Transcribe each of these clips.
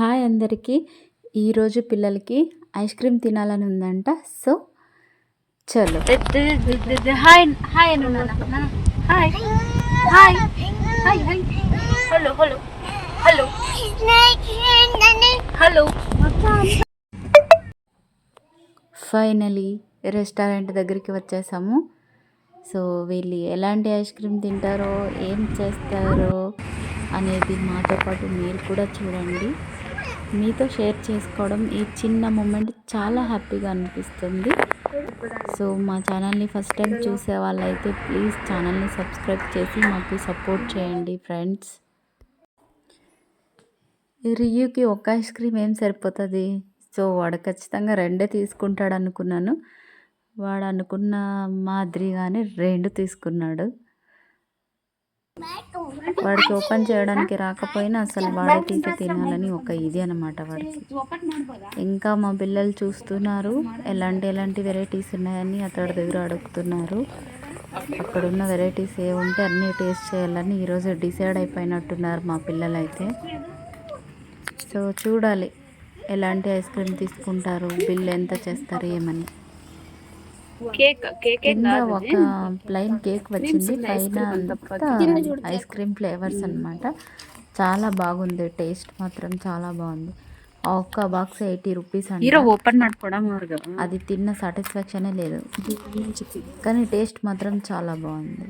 Hi అందరికీ. ఈరోజు పిల్లలకి ఐస్ క్రీమ్ తినాలని ఉందంట. సో చలో. Hi hi. Hi. Hi hi. Hello hello. Hello. Hello. Finally restaurant దగ్గరికి వచ్చేసాము. సో వీళ్ళు ఎలాంటి ఐస్ క్రీమ్ తింటారో ఏం చేస్తారో అనేది మాతో పాటు మీరు కూడా చూడండి. మీతో షేర్ చేసుకోవడం ఈ చిన్న మూమెంట్ చాలా హ్యాపీగా అనిపిస్తుంది. సో మా ఛానల్ని ఫస్ట్ టైం చూసే వాళ్ళైతే ప్లీజ్ ఛానల్ని సబ్స్క్రైబ్ చేసి మాకు సపోర్ట్ చేయండి ఫ్రెండ్స్. రియూకి ఒక ఐస్ క్రీమ్ ఏం సరిపోతుంది? సో వాడు ఖచ్చితంగా రెండే తీసుకుంటాడు అనుకున్నాను వాడు అనుకున్న మాదిరిగానే రెండు తీసుకున్నాడు. వాడికి ఓపెన్ చేయడానికి రాకపోయినా అసలు వాడే తీసి తినాలని ఒక ఇది అనమాట వాడికి. ఇంకా మా పిల్లలు చూస్తున్నారు ఎలాంటి ఎలాంటి వెరైటీస్ ఉన్నాయని అతడి దగ్గర అడుగుతున్నారు. అక్కడ ఉన్న వెరైటీస్ ఏ ఉంటే అన్నీ టేస్ట్ చేయాలని ఈరోజు డిసైడ్ అయిపోయినట్టున్నారు మా పిల్లలైతే. సో చూడాలి ఎలాంటి ఐస్ క్రీమ్ తీసుకుంటారు బిల్ ఎంత చేస్తారు ఏమని. ఒక ప్లెయిన్ కేక్ వచ్చింది. పైన ఐస్ క్రీమ్ ఫ్లేవర్స్ అనమాట చాలా బాగుంది టేస్ట్ మాత్రం చాలా బాగుంది. ఒక్క బాక్స్ ఎయిటీ రూపీస్ అండి ఓపెన్ అది తిన్న సాటిస్ఫాక్షనే లేదు. కానీ టేస్ట్ మాత్రం చాలా బాగుంది.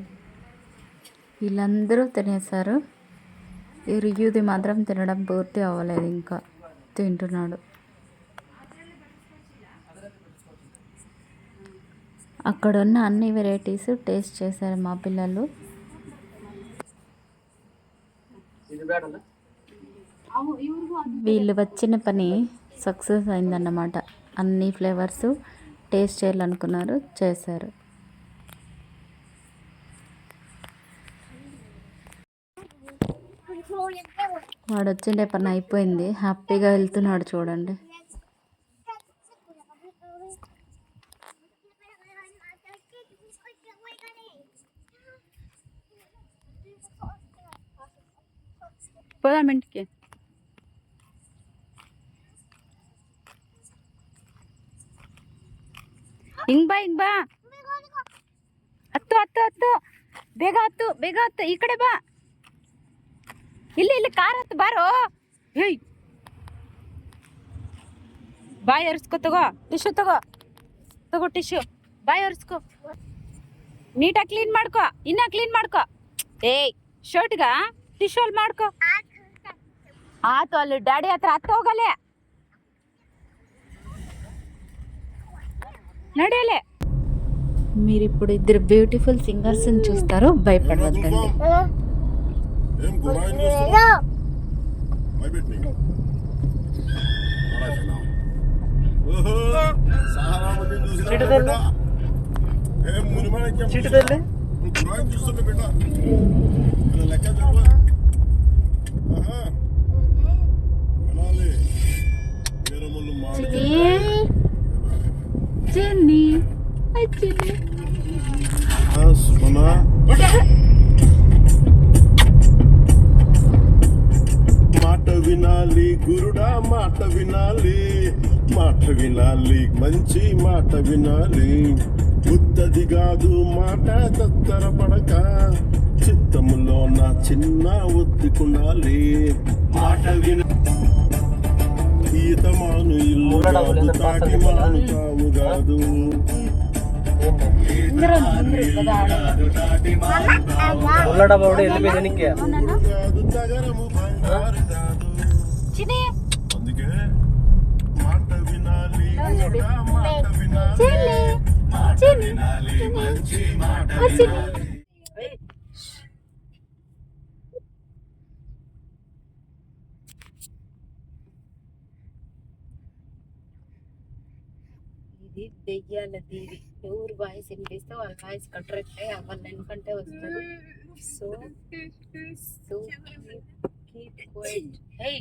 వీళ్ళందరూ తినేస్తారు ఈ మాత్రం తినడం పూర్తి అవ్వలేదు ఇంకా తింటున్నాడు. అక్కడ ఉన్న అన్ని వెరైటీస్ టేస్ట్ చేశారు మా పిల్లలు. వీళ్ళు వచ్చిన పని సక్సెస్ అయిందన్నమాట. అన్ని ఫ్లేవర్స్ టేస్ట్ చేయాలనుకున్నారు చేశారు. వాడు వచ్చిండే పని అయిపోయింది. హ్యాపీగా వెళ్తున్నాడు చూడండి. ಪದ ಮೆಂಟಿಕೆ ಹಿಂಗ್ ಬಾ ಹಿಂಗ್ ಬಾ. ಹತ್ತು ಹತ್ತು ಹತ್ತು. ಬೇಗ ಹತ್ತು ಬೇಗ ಹತ್ತು. ಈ ಕಡೆ ಬಾ. ಇಲ್ಲಿ ಇಲ್ಲಿ ಕಾರ್ ಹತ್ತು, ಬಾರೋ. ಹೇಯ್ ಬಾಯ್ ಒರೆಸ್ಕೊ, ತಗೋ. ಟಿಶ್ಯೂ ತಗೋ. ತಗೋ ಟಿಶ್ಯೂ. ಬಾಯಿ ಒರೆಸ್ಕೊ. ನೀಟಾಗಿ ಕ್ಲೀನ್ ಮಾಡ್ಕೋ. ಇನ್ನ ಕ್ಲೀನ್ ಮಾಡ್ಕೋ. ಏಯ್, ಶರ್ಟ್ಗ? ಟಿಶ್ಯೂ ಅಲ್ಲಿ ಮಾಡ್ಕೊ. ಆತು ಅಲ್ಲಿ ಡ್ಯಾಡಿ ಹತ್ರ ಹತ್ತ ಹೋಗಲೆ ನಡೆಯಲೆ మీరు ఇప్పుడు ఇద్దరు బ్యూటిఫుల్ సింగర్స్ని చూస్తారు భయపడవద్దండి ఏం గురాయిని చూస్తున్నావు? మాట వినాలి గురుడా మాట వినాలి. మాట వినాలి మంచి మాట వినాలి. ఉత్తది కాదు మాట తత్తర పడక. చిత్తములో నా చిన్న ఒత్తికుండాలి మాట విన ఈత మాను ఇల్లు కాదు తాటి మాను కాదు. உள்ள டப்பா விட எதுல போய் நிக்க சின்ன சின்ன ఇది దెయ్యాల దీవి ఎవరు వాయిస్ వినిపిస్తే వాళ్ళ వాయిస్ కరెక్ట్ వాళ్ళ వెనకంటే వస్తుంది so so keep quiet hey